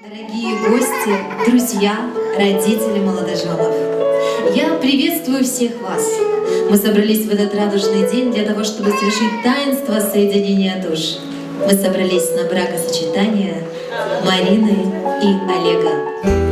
Дорогие гости, друзья, родители молодоженов, я приветствую всех вас. Мы собрались в этот радужный день для того, чтобы совершить таинство соединения душ. Мы собрались на бракосочетание Марины и Олега.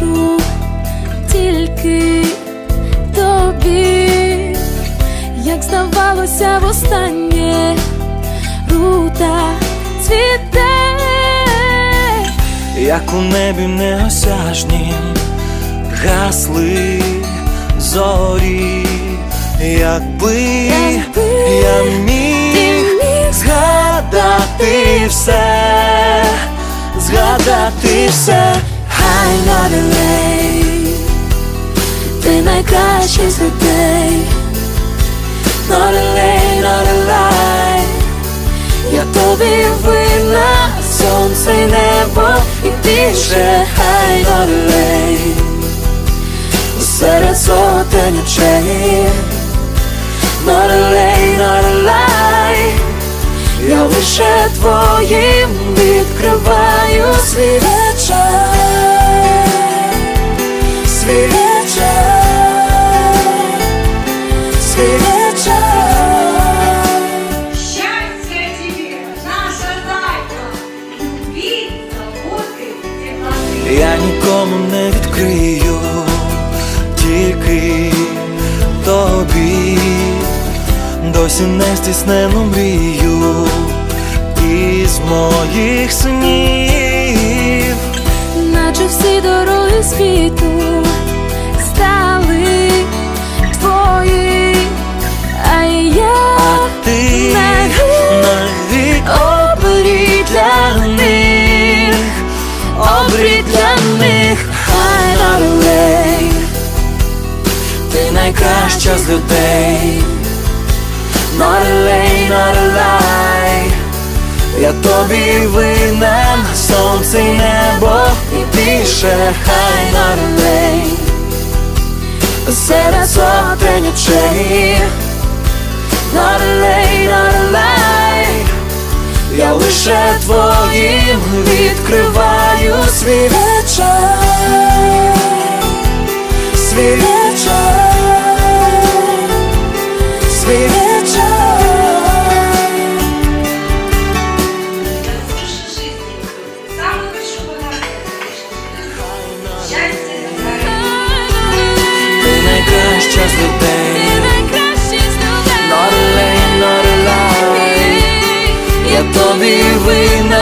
Розкажу, тільки тобі, як здавалося востаннє, рута цвіте. як у небі неосяжнім гасли зорі, якби Якби я міг міг згадати все, згадати все, Хай на делей, ти найкращий з людей. a lie. Я тобі винна, Сонце й небо і більше хай not a lay. Серед сотень очей a lie Я лише твоїм відкриваю свій Я нікому не відкрию, тільки тобі досі не стіснену мрію із моїх снів. наче всі дороги світу для них, хай Наролей, ти найкраща з людей. A lie Я тобі винен, сонце й небо і більше хай lay Серед сотень очей. A lie Я лише відкриваю свій вечір Свій вечір Свій вечір. Ти найкраща з людей Not a lay, not a lie Я тобі винен